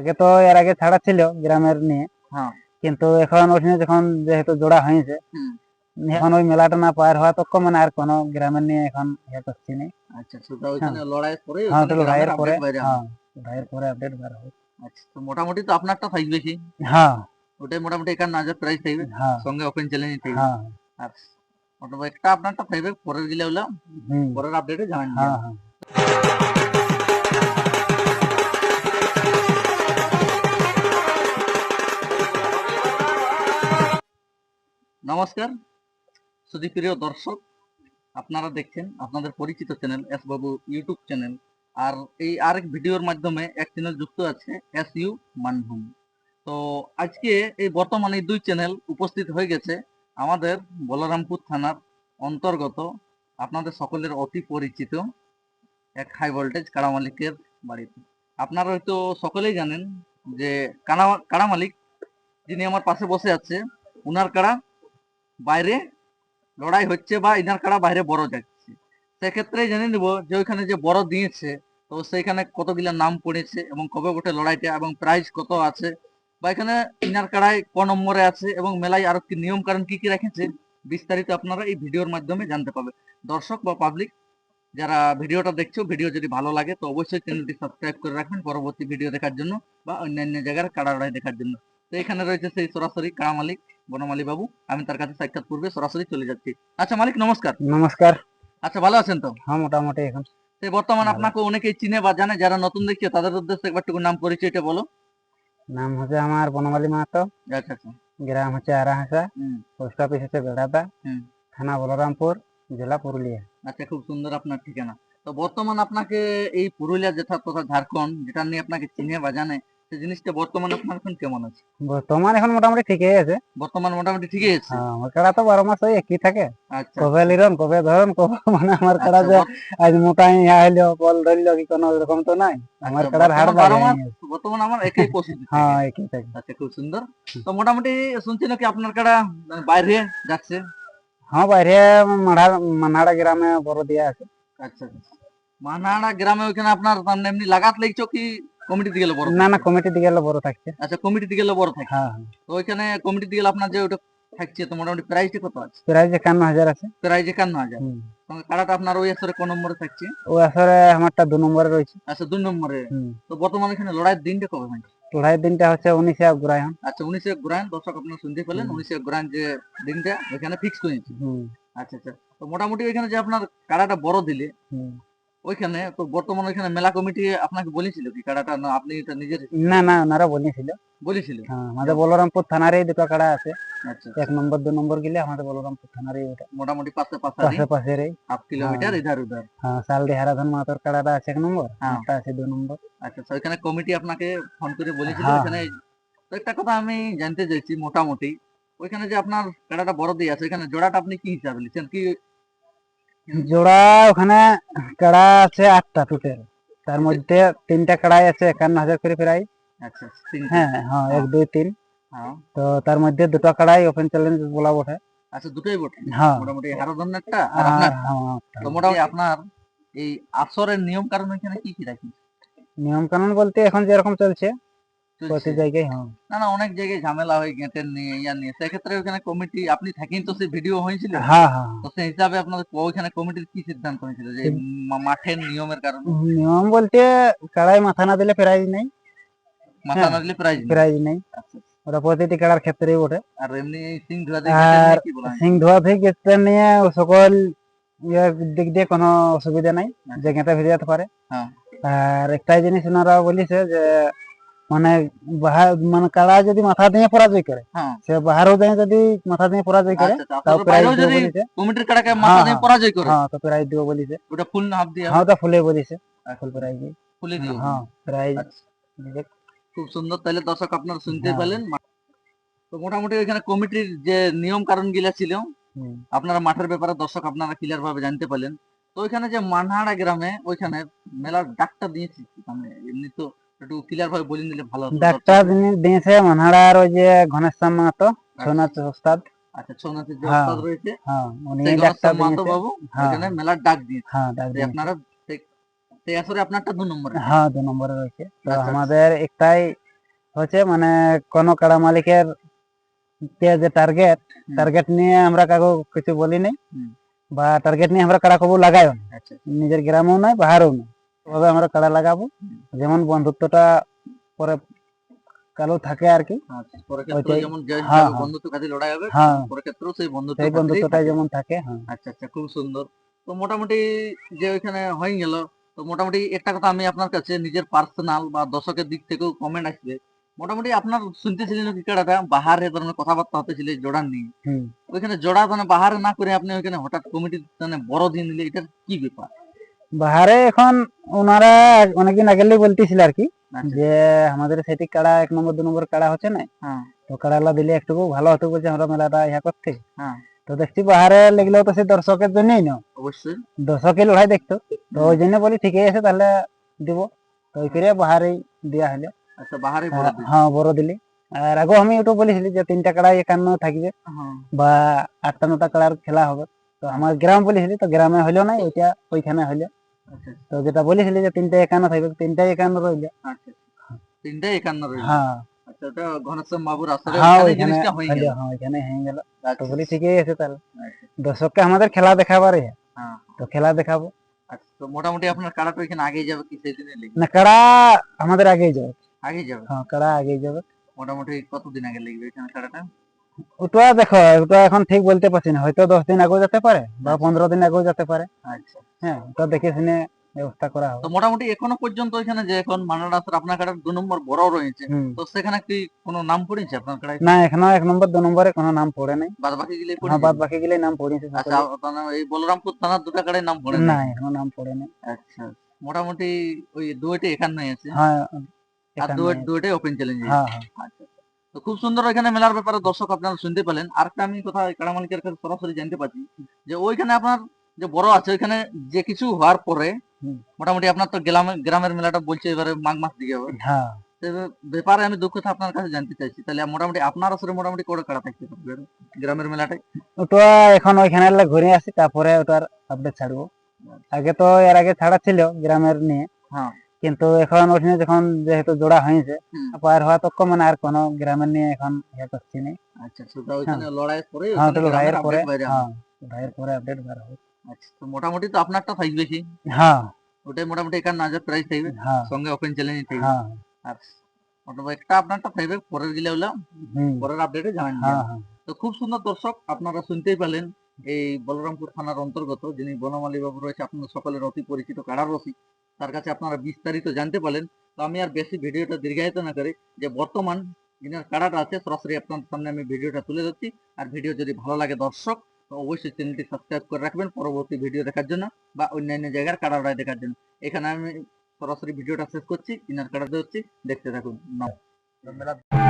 আগে তো এর আগে ছাড়া ছিল গ্রামের নিয়ে। হ্যাঁ। কিন্তু এখন ওখানে যখন যেহেতু জোড়া হয়েছে এখন ওই মেলাটা না পার হওয়া তো মানে আর কোনো গ্রামের নিয়ে এখন ইয়ে করছি না। আচ্ছা লড়াইয়ের পরে হ্যাঁ তো লড়াইয়ের পরে হ্যাঁ লড়াইয়ের পরে আপডেট বার হবে। আচ্ছা তো মোটামুটি তো আপনারটা থাকবে কি হ্যাঁ। ওটাই মোটামুটি একান্ন হাজার প্রাইস থাকবে। হ্যাঁ। সঙ্গে ওপেন চ্যালেঞ্জ থাকবে। আর মোটামুটি একটা আপনারটা থাকবে পরের গিলে হলো পরের আপডেটে জানান হ্যাঁ হ্যাঁ। নমস্কার। সুদীপ্রিয় দর্শক, আপনারা দেখছেন আপনাদের পরিচিত channel S Babu YouTube channel. আর এই আরেক ভিডিওর মাধ্যমে এক চ্যানেল যুক্ত আছে এস ইউ মানভূম। তো আজকে এই বর্তমানে দুই চ্যানেল উপস্থিত হয়ে গেছে আমাদের বলরামপুর থানার অন্তর্গত। আপনাদের সকলের অতি পরিচিত এক হাই ভোল্টেজ কাড়া মালিকের বাড়িতে। আপনারা হয়তো সকলেই জানেন যে কাড়া মালিক যিনি আমার পাশে বসে আছে, উনার কাড়া বাইরে লড়াই হচ্ছে বা ইনার কাড়া বাইরে বড় যাচ্ছে। সেক্ষেত্রে জেনে নিব যে ওইখানে যে বড় দিয়েছে, তো সেইখানে কতগুলা নাম পড়েছে এবং কবে বটে লড়াইটা এবং প্রাইস কত আছে বা এখানে ইনার কাড়ায় ক নম্বরে আছে এবং মেলায় আরও কি নিয়ম কারণ কি কি রেখেছে, বিস্তারিত আপনারা এই ভিডিওর মাধ্যমে জানতে পাবে দর্শক বা পাবলিক যারা ভিডিওটা দেখছ, ভিডিও যদি ভালো লাগে তো অবশ্যই চ্যানেলটি সাবস্ক্রাইব করে রাখবেন পরবর্তী ভিডিও দেখার জন্য বা অন্যান্য জায়গার কাড়া লড়াই দেখার জন্য। তো এখানে রয়েছে সেই সরাসরি কাড়া মালিক বনমালী বাবু আমি তার কাছে সাক্ষাৎ পূর্বে সরাসরি চলে যাচ্ছি। আচ্ছা মালিক নমস্কার। নমস্কার। আচ্ছা ভালো আছেন তো? হ্যাঁ মোটামুটি এখন। তো বর্তমান আপনাকে অনেকেই চিনে বা জানে যারা নতুন দেখছে তাদের উদ্দেশ্যে একবার টুকু নাম পরিচয়টা বলো। নাম হচ্ছে আমার বনমালী মাহাতো। আচ্ছা আচ্ছা। গ্রাম হচ্ছে আরাহাসা। পোস্ট অফিস হচ্ছে বেড়াদা। থানা বলরামপুর জেলা পুরুলিয়া। আচ্ছা খুব সুন্দর আপনার ঠিকানা। তো বর্তমান আপনাকে এই পুরুলিয়া যেটা তথা ঝাড়খণ্ড যেটা নিয়ে আপনাকে চিনে বা জানে জিনিসটা বর্তমানে আপনার এখন কেমন আছে? বর্তমান এখন মোটামুটি ঠিকই আছে। বর্তমান মোটামুটি ঠিকই আছে? হ্যাঁ আমার কাড়া তো বারো মাস ওই একই থাকে। আচ্ছা। কবে লিরন কবে ধরন কবে মানে আমার কাড়া আচ্ছা, যে বর- আজ মোটাই আইলো বল ধরলো কি কোনো এরকম তো নাই। আমার আচ্ছা, কাড়ার হাড় বারো মাস বর্তমান আমার একই হ্যাঁ একই থাকে। আচ্ছা খুব সুন্দর। তো মোটামুটি শুনছি নাকি আপনার মানে বাইরে যাচ্ছে? হ্যাঁ বাইরে মাড়া মানাড়া গ্রামে বড় দিয়া আছে। আচ্ছা। মানাড়া গ্রামে ওইখানে আপনার মানে এমনি লাগাত লেগছো কি দিকে বড় না না দিকে বড় থাকছে। আচ্ছা দিকে বড় থাকে হ্যাঁ তো ওইখানে কমিটি দিকে আপনার যে ওটা থাকছে তো মোটামুটি প্রাইসটা কত আছে? প্রাইস একান্ন হাজার আছে। প্রাইস একান্ন হাজার। কাড়াটা আপনার ওই আসরে কোন নম্বরে থাকছে? ও আসরে আমারটা দু নম্বরে রয়েছে। আচ্ছা দুই নম্বরে। তো বর্তমানে এখানে লড়াইয়ের দিনটা কবে হয় লড়াইয়ের দিনটা হচ্ছে উনিশে অগ্রায়ণ আচ্ছা উনিশে গ্রান দর্শক আপনারা শুনতে পেলেন। উনিশে যে দিনটা ওইখানে ফিক্স করেছে আচ্ছা আচ্ছা। তো মোটামুটি ওইখানে যে আপনার কাড়াটা বড় দিলে। ওইখানে তো বর্তমানে ওইখানে মেলা কমিটি আপনাকে বলেছিল কি কাড়াটা না আপনি এটা নিজের না না ওনারা বলেছিল। বলেছিল? হ্যাঁ আমাদের বলরামপুর থানারই দুটো কাড়া আছে। আচ্ছা। এক নম্বর দু নম্বর গেলে আমাদের বলরামপুর থানারই ওটা মোটামুটি পাশে পাশে পাশে পাশের হাফ কিলোমিটার হ্যাঁ। ইধার উধার। হ্যাঁ সালডি হারাধন মাহাতোর কাড়াটা আছে এক নম্বর হ্যাঁ। একটা আছে দু নম্বর। আচ্ছা তো ওইখানে কমিটি আপনাকে ফোন করে বলেছিল হ্যাঁ। ওইখানে? একটা কথা আমি জানতে চাইছি মোটামুটি। ওইখানে যে আপনার কাড়াটা বড় দিয়ে আছে ওইখানে জোড়াটা আপনি কি হিসাবে নিচ্ছেন কি জোড়া ওখানে কাড়া আছে আটটা টোটাল। তার মধ্যে তিনটা কাড়াই আছে একান্ন হাজার করে প্রায়। আচ্ছা হ্যাঁ হ্যাঁ এক দুই তিন। হ্যাঁ। তো তার মধ্যে দুটো কাড়াই ওপেন চ্যালেঞ্জ বলা বটে। আচ্ছা দুটোই বটে? হ্যাঁ। মোটামুটি হারাধন একটা আর আর আপনার? হ্যাঁ, তো মোটামুটি আপনার এই আসরের নিয়ম কারণ ওইখানে কি কি রাখি? নিয়ম কানুন বলতে এখন যেরকম চলছে? প্রতি জায়গায় হ্যাঁ। না না অনেক জায়গায় ঝামেলা হয় গেটের নিয়ে ইয়া নিয়ে। সেক্ষেত্রে ওখানে কমিটি আপনি থাকেন তো সেই ভিডিও হয়েছিল? হ্যাঁ হ্যাঁ তো সেই হিসাবে আপনাদের ওইখানে কমিটির কি সিদ্ধান্ত হয়েছিল? যে মাঠের নিয়মের কারণে? নিয়ম বলতে কাড়াই মাথা না দিলে প্রাইজ নেই। মাথা হ্যাঁ। না দিলে প্রাইজ। প্রাইজ নেই। আচ্ছা, ওটা প্রতিটি কাড়ার ক্ষেত্রেই ওঠে। আর এমনি সিং ধোয়া সিং ধোয়া থেকে গেটটা নিয়ে সকল ইয়ের দিক দিয়ে কোনো অসুবিধা নাই। যে গেঁটে ফিরে যেতে পারে। হ্যাঁ। আর একটাই জিনিস ওনারা বলেছে যে মানে বাহার মানে কাড়া যদি মাথা দিয়ে পরাজয় করে হ্যাঁ। সে বাহারও দিয়ে যদি মাথা দিয়ে পরাজয় করে আচ্ছা, আচ্ছা, তাও যদি কমিটির কাটাকে মাথা হ্যাঁ, দিয়ে হ্যাঁ। পরাজয় করে। হ্যাঁ তো প্রাইজ দিব বলেছে। ওটা ফুল হাফ দিয়ে হ্যাঁ ওটা ফুলে বলেছে। ফুল প্রাইজ ফুলে দিয়ে হ্যাঁ প্রাইজ আচ্ছা। খুব সুন্দর। তাহলে দর্শক আপনারা শুনতে। পেলেন। তো মোটামুটি ওইখানে কমিটির যে নিয়ম কারণগুলা ছিল। আপনারা মাঠের ব্যাপারে দর্শক আপনারা ক্লিয়ার ভাবে জানতে পারলেন। তো ওইখানে যে মানহাড়া গ্রামে ওইখানে মেলার ডাকটা দিয়েছি। মানে এমনি তো একটু ক্লিয়ার ভাবে বলে নিলে ভালো ডাক্তার জিনিস দিয়েছে মানহাড়ার ওই যে ঘনেশ্যাম মাহাতো সোনাথ ওস্তাদ। আচ্ছা ছৌনাথের যে হ্যাঁ। ওস্তাদ রয়েছে হ্যাঁ উনি ডাক্তার মাহাতো বাবু হ্যাঁ। মেলার ডাক দিয়েছে। হ্যাঁ ডাক যে আপনারা সেই- সেই আসরে আপনারটা দু নম্বরে। হ্যাঁ দু নম্বরে রয়েছে। তো আচ্ছা। আমাদের একটাই হচ্ছে মানে কোন কাড়া মালিকের কে যে টার্গেট টার্গেট নিয়ে আমরা কাকু কিছু বলি নাই বা টার্গেট নিয়ে আমরা কাড়া কবু লাগাইও না। আচ্ছা। নিজের গ্রামেও নাই বাহারেও নয় তবে আমরা কাড়া লাগাবো। যেমন বন্ধুত্বটা পরে কালো থাকে আর কি। আচ্ছা হ্যাঁ, হ্যাঁ। হ্যাঁ। সেই বন্ধুত্ব বন্ধুত্বটা যেমন থাকে আচ্ছা আচ্ছা খুব সুন্দর। তো মোটামুটি যে ওইখানে হয়ে গেল তো মোটামুটি একটা কথা আমি আপনার কাছে নিজের পার্সোনাল বা দর্শকের দিক থেকেও কমেন্ট আসবে। মোটামুটি আপনার শুনতেছিলেন কি কাটাটা বাহারে ধরনের কথাবার্তা হতেছিল জোড়ার নিয়ে। ওইখানে জোড়া মানে বাহারে না করে আপনি ওইখানে হঠাৎ কমিটি মানে বড় দিন নিলে এটার কি ব্যাপার? বাহারে এখন ওনারা অনেকদিন আগেলেই বলতেছিল আর কি আচ্ছা, যে আমাদের সেটি কাড়া এক নম্বর দু নম্বর কাড়া হচ্ছে না হ্যাঁ। তো কাড়ালা দিলে একটু ভালো হতো বলছে আমরা মেলাটা ইয়া করতে। হ্যাঁ। তো দেখছি বাহারে লেগলেও তো সে দর্শকের জন্যই না। অবশ্যই। দর্শকের লড়াই দেখতো। তো ওই জন্য বলি ঠিকই আছে তাহলে দিব। তো ওই বাহারেই দেওয়া হলো। আচ্ছা বাহারে হ্যাঁ বড় দিলি। আর আগেও আমি একটু বলেছিলি যে তিনটা কাড়াই একান্ন থাকবে হ্যাঁ। বা আটটা নটা কাড়ার খেলা হবে। তো আমার গ্রাম বলেছিলি তো গ্রামে হইল না ওইটা ওইখানে হইল আচ্ছা তো যেটা বলেছিলি যে তিনটা একান্ন থাকবে তিনটা একান্ন রইল। আচ্ছা তিনটা একান্ন রইল? হ্যাঁ। আচ্ছা ঘনশ্যাম বাবুর আসলে হ্যাঁ জিনিসটা হয়ে গেল। হ্যাঁ ওইখানে হয়ে গেল। তো আচ্ছা, বলি ঠিকই আছে তাহলে। আচ্ছা, দর্শককে আমাদের খেলা দেখাবার হ্যাঁ তো খেলা দেখাবো। আচ্ছা তো মোটামুটি আপনার কাড়াটা ওইখানে আগেই যাবে কি সেই দিনে লেগে? না কাড়া আমাদের আগেই যাবে। আগেই যাবে? হ্যাঁ কাড়া আগেই যাবে। মোটামুটি কতদিন আগে লাগবে এখানে কাড়াটা ওটা দেখো ওটা এখন ঠিক বলতে পারছি না। হয়তো দশ দিন আগেও যেতে পারে বা পনেরো দিন আগেও যেতে পারে। আচ্ছা। হ্যাঁ ওটা দেখে শুনে ব্যবস্থা করা হবে। তো মোটামুটি এখনও পর্যন্ত এখানে যে এখন আপনার কাটার দু নম্বর বড় রয়েছে তো সেখানে কি কোনো নাম পড়েছে আপনার কাটায় না এখনও এক নম্বর দু নম্বরে কোনো নাম পড়ে নাই। বাদ বাকি গেলে হ্যাঁ বাদ বাকি গেলে নাম পড়েছে আচ্ছা এই বলরামপুর থানার দুটা কাটায় নাম পড়ে না না এখনও নাম পড়ে নাই। আচ্ছা মোটামুটি ওই দুইটা এখানে আছে। হ্যাঁ আর দুইটাই ওপেন চ্যালেঞ্জ হ্যাঁ হ্যাঁ। আচ্ছা তো খুব সুন্দর ওইখানে মেলার ব্যাপারে দর্শক আপনারা শুনতে পেলেন। আরেকটা আমি কথা কাড়া মালিকের কাছে সরাসরি জানতে পারছি যে ওইখানে আপনার যে বড় আছে ওইখানে যে কিছু হওয়ার পরে মোটামুটি আপনার তো গ্রামের গ্রামের মেলাটা বলছে এবারে মাঘ মাস দিকে হবে হ্যাঁ। ব্যাপারে আমি দুঃখ কথা আপনার কাছে জানতে চাইছি। তাহলে মোটামুটি আপনার আসলে মোটামুটি করে কাড়া থাকতে পারবে গ্রামের মেলাটাই ওটা এখন ওইখানে ঘুরে আসি তারপরে ওটার আপডেট ছাড়বো। আগে তো এর আগে ছাড়া ছিল গ্রামের নিয়ে। হ্যাঁ। কিন্তু এখন ওখানে যখন যেহেতু জোড়া হয়েছে। পার হওয়া তো মানে আর কোনো গ্রামের নিয়ে এখন ইয়ে করছি না। আচ্ছা সেটা ওইখানে লড়াইয়ের পরে হ্যাঁ। হ্যাঁ পরে আপডেট বার হবে। আচ্ছা তো মোটামুটি তো আপনারটা থাকবে কি হ্যাঁ। ওটাই মোটামুটি হাজার প্রাইস থাকবে। হ্যাঁ। সঙ্গে ওপেন চ্যালেঞ্জ থাকবে আর মোটামুটি একটা আপনারটা থাকবে পরের গিলে হলো হুম। পরের আপডেটে জানান হ্যাঁ হ্যাঁ। তো খুব সুন্দর দর্শক আপনারা শুনতেই পেলেন এই বলরামপুর থানার অন্তর্গত যিনি বনমালী বাবু রয়েছে আপনার সকলের অতি পরিচিত কাড়ার রসিক। তার কাছে আপনারা বিস্তারিত জানতে পারলেন। তো আমি আর বেশি ভিডিওটা দীর্ঘায়িত না করে যে বর্তমান যিনার কাড়াটা আছে সরাসরি আপনার সামনে আমি ভিডিওটা তুলে ধরছি। আর ভিডিও যদি ভালো লাগে দর্শক অবশ্যই চ্যানেলটি সাবস্ক্রাইব করে রাখবেন পরবর্তী ভিডিও দেখার জন্য বা অন্যান্য জায়গার কারাড়ায় দেখার জন্য এখানে আমি সরাসরি ভিডিওটা শেষ করছি ইনার কাড়াতে হচ্ছে দেখতে থাকুন নমস্কার।